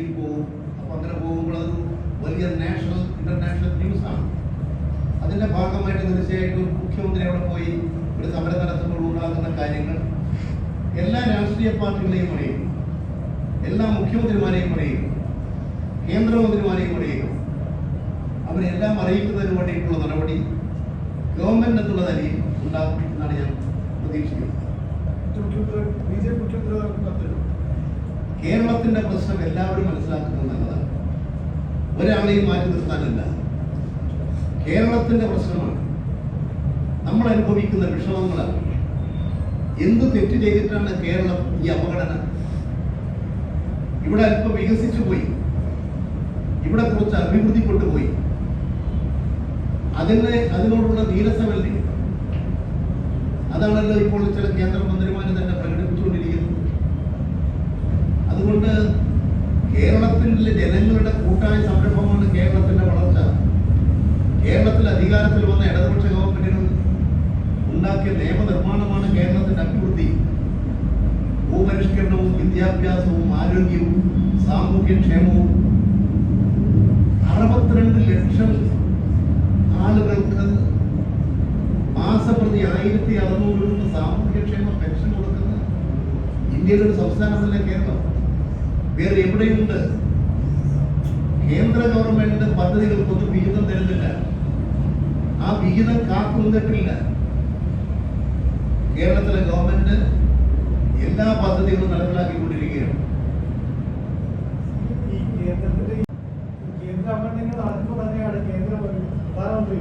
ഡൽഹിയിൽ പോകും. അപ്പോൾ അങ്ങനെ പോകുമ്പോൾ അതൊരു വലിയ നാഷണൽ ഇന്റർനാഷണൽ ന്യൂസ് ആണ്. അതിന്റെ ഭാഗമായിട്ട് തീർച്ചയായിട്ടും മുഖ്യമന്ത്രി അവിടെ പോയി ഒരു സമരം നടത്തുമ്പോൾ ഉണ്ടാകുന്ന കാര്യങ്ങൾ എല്ലാ രാഷ്ട്രീയ പാർട്ടികളെയും അറിയും എല്ലാ മുഖ്യമന്ത്രിമാരെയും അറിയും കേന്ദ്രമന്ത്രിമാരെയും അറിയും അവരെല്ലാം അറിയിക്കുന്നതിന് വേണ്ടിയിട്ടുള്ള നടപടി ഗവൺമെന്റ് എന്നുള്ള നിലയിൽ ഉണ്ടാകും എന്നാണ് ഞാൻ പ്രതീക്ഷിക്കുന്നത് കേരളത്തിന്റെ പ്രശ്നം എല്ലാവരും മനസ്സിലാക്കുന്നത് നല്ലതാണ് ഒരാളെയും മാറ്റി നിർത്താനല്ല. കേരളത്തിന്റെ പ്രശ്നമാണ്. നമ്മൾ അനുഭവിക്കുന്ന വിഷമങ്ങളാണ്. എന്ത് തെറ്റ് ചെയ്തിട്ടാണ് കേരളം ഈ അപകടന ഇവിടെ അല്പം വികസിച്ചു പോയി. ഇവിടെ കുറച്ച് അഭിവൃദ്ധി കൊണ്ടുപോയി. അതിന് അതിനോടുള്ള നീരസമല്ലേ? അതാണല്ലോ ഇപ്പോൾ ചില കേന്ദ്രമന്ത്രിമാർ തന്നെ അതുകൊണ്ട് കേരളത്തിലെ ജനങ്ങളുടെ കൂട്ടായ സംരംഭമാണ് കേരളത്തിന്റെ വളർച്ച. കേരളത്തിൽ അധികാരത്തിൽ വന്ന ഇടതുപക്ഷ ഗവൺമെന്റിനും ഉണ്ടാക്കിയ നിയമനിർമ്മാണമാണ് കേരളത്തിന്റെ അഭിവൃദ്ധി. ഭൂപരിഷ്കരണവും വിദ്യാഭ്യാസവും ആരോഗ്യവും സാമൂഹ്യക്ഷേമവും അറുപത്തിരണ്ട് ലക്ഷം ആളുകൾക്ക് മാസപ്രതി ആയിരത്തി അറുന്നൂറ് രൂപ സാമൂഹ്യക്ഷേമ പെൻഷൻ കൊടുക്കുന്ന ഇന്ത്യയിലെ ഒരു സംസ്ഥാനമല്ല കേരളം. വേറെ എവിടെയുണ്ട്? കേന്ദ്ര ഗവൺമെന്റ് പദ്ധതികൾക്കൊന്നും വിഹിതം തരുന്നില്ല. ആ വിഹിതം കാത്തുനിന്നിട്ടില്ല. കേരളത്തിലെ ഗവൺമെന്റ് എല്ലാ പദ്ധതികളും നടപ്പിലാക്കിക്കൊണ്ടിരിക്കുകയാണ്. കേന്ദ്ര അംഗങ്ങൾ നടക്കുമ്പോൾ തന്നെയാണ് കേന്ദ്ര പ്രധാനമന്ത്രി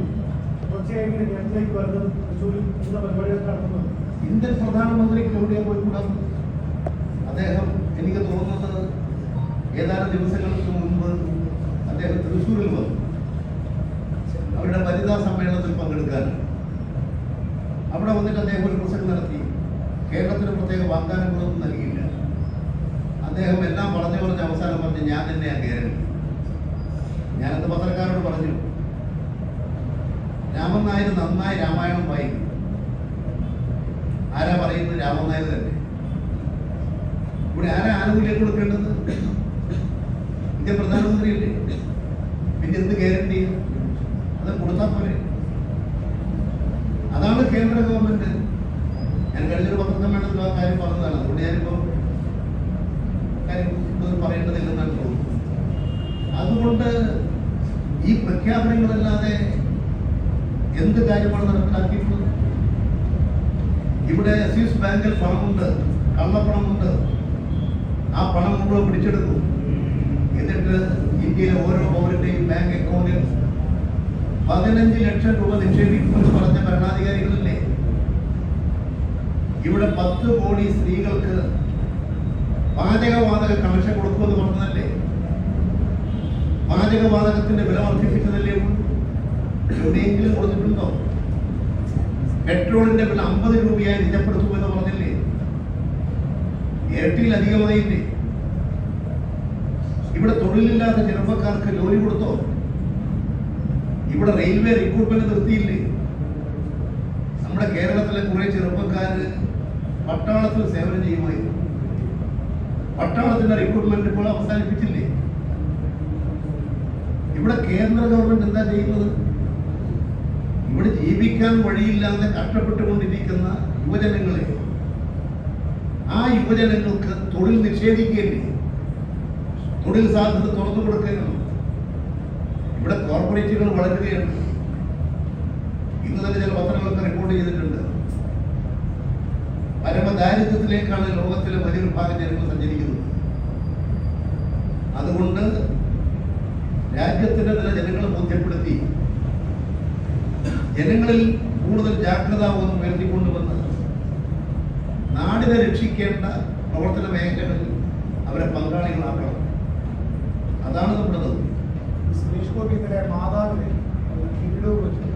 തുടർച്ചയായി ഇങ്ങനെ കേരളത്തിലേക്ക് വരുന്നത് തൃശ്ശൂരിൽ ഇന്ന പരിപാടികൾ നടത്തുന്നത്. ഇന്ത്യൻ പ്രധാനമന്ത്രിക്ക് എവിടെയാ പോയിക്കൂടാ അദ്ദേഹം എനിക്ക് തോന്നുന്നത് ഏതാനും ദിവസങ്ങൾക്ക് മുൻപ് അദ്ദേഹം തൃശ്ശൂരിൽ വന്നു. അവരുടെ വനിതാ സമ്മേളനത്തിൽ പങ്കെടുക്കാൻ. അവിടെ വന്നിട്ട് അദ്ദേഹം ഒരു പ്രസംഗം നടത്തി. കേരളത്തിന് പ്രത്യേക വാഗ്ദാനങ്ങളൊന്നും നൽകിയില്ല. അദ്ദേഹം എല്ലാം പറഞ്ഞു പറഞ്ഞ് അവസാനം പറഞ്ഞ് ഞാൻ തന്നെയാണ് കേരളം. ഞാനത് പത്രക്കാരോട് പറഞ്ഞു രാമൻ നായർ നന്നായി രാമായണം വായിക്കും. ആരാ പറയുന്നത്? രാമൻ നായർ തന്നെ. ഇവിടെ ആരാ ആനുകൂല്യം കൊടുക്കേണ്ടത്? ഇന്ത്യ പ്രധാനമന്ത്രിയല്ലേ? പിന്നെ എന്ത് ഗ്യാരണ്ടി അത് കൊടുത്താൽ പോലെ അതാണ് കേന്ദ്ര ഗവൺമെന്റ്. ഞാൻ കഴിഞ്ഞൊരു പത്രസമ്മേളനത്തിൽ ആ കാര്യം പറഞ്ഞതാണ്. അതുകൊണ്ട് ഞാനിപ്പോ കാര്യം പറയേണ്ടതില്ലെന്നാണ് തോന്നുന്നത്. അതുകൊണ്ട് ഈ പ്രഖ്യാപനങ്ങളല്ലാതെ എന്ത് കാര്യമാണ് നടപ്പിലാക്കിയിട്ടുള്ളത്? ഇവിടെ സ്വിസ് ബാങ്കിൽ പണമുണ്ട് കള്ളപ്പണമുണ്ട്. ആ പണം മുഴുവൻ പിടിച്ചെടുക്കും. എന്നിട്ട് ഇന്ത്യയിലെ ഓരോ പൗരന്റെയും ബാങ്ക് അക്കൗണ്ടിൽ പതിനഞ്ച് ലക്ഷം രൂപ നിക്ഷേപിക്കുമെന്ന് പറഞ്ഞ ഭരണാധികാരികളല്ലേ? ഇവിടെ പത്ത് കോടി സ്ത്രീകൾക്ക് പാചകവാതക കണക്ഷൻ കൊടുക്കുമെന്ന് പറഞ്ഞതല്ലേ? പാചകവാതകത്തിന്റെ വില വർദ്ധിപ്പിച്ചതല്ലേ എവിടെയെങ്കിലും കൊടുത്തിട്ടുണ്ടോ? പെട്രോളിന്റെ വില അമ്പത് രൂപയായി നിജപ്പെടുത്തുമെന്ന് പറഞ്ഞില്ലേ? ഇരട്ടിയിലധികമായില്ലേ ഇവിടെ തൊഴിലില്ലാത്ത ചെറുപ്പക്കാർക്ക് ജോലി കൊടുത്തോ? ഇവിടെ റെയിൽവേ റിക്രൂട്ട്മെന്റ് നിർത്തിയില്ലേ? നമ്മുടെ കേരളത്തിലെ കുറെ ചെറുപ്പക്കാർ പട്ടാളത്തിൽ സേവനം ചെയ്യുമായിരുന്നു പട്ടാളത്തിന്റെ റിക്രൂട്ട്മെന്റ് ഇപ്പോൾ അവസാനിപ്പിച്ചില്ലേ? ഇവിടെ കേന്ദ്ര ഗവൺമെന്റ് എന്താ ചെയ്യുന്നത്? ഇവിടെ ജീവിക്കാൻ വഴിയില്ലാതെ കഷ്ടപ്പെട്ടുകൊണ്ടിരിക്കുന്ന യുവജനങ്ങളെ ആ യുവജനങ്ങൾക്ക് തൊഴിൽ നിഷേധിക്കുകയല്ലേ? തൊഴിൽ സാധ്യത തുറന്നു കൊടുക്കുകയാണ്. ഇവിടെ കോർപ്പറേറ്റുകൾ വളരുകയാണ്. ഇന്ന് തന്നെ ചില പത്രങ്ങളൊക്കെ റിപ്പോർട്ട് ചെയ്തിട്ടുണ്ട്. പരമദാരിദ്ര്യത്തിലേക്കാണ് ലോകത്തിലെ വലിയൊരു ഭാഗം ജനങ്ങൾ സഞ്ചരിക്കുന്നത്. അതുകൊണ്ട് രാജ്യത്തിന്റെ തന്നെ ജനങ്ങളെ ബോധ്യപ്പെടുത്തി ജനങ്ങളിൽ കൂടുതൽ ജാഗ്രതാബോധം ഉയർത്തിക്കൊണ്ടുവന്ന് നാടിനെ രക്ഷിക്കേണ്ട പ്രവർത്തന മേഖലകളിൽ അവരെ പങ്കാളികളാക്കണം. അതാണ് നമ്മുടെ സുരേഷ് ഗോപി ഇന്നലെ മാതാവിനെ കിരീടവും വെച്ചു.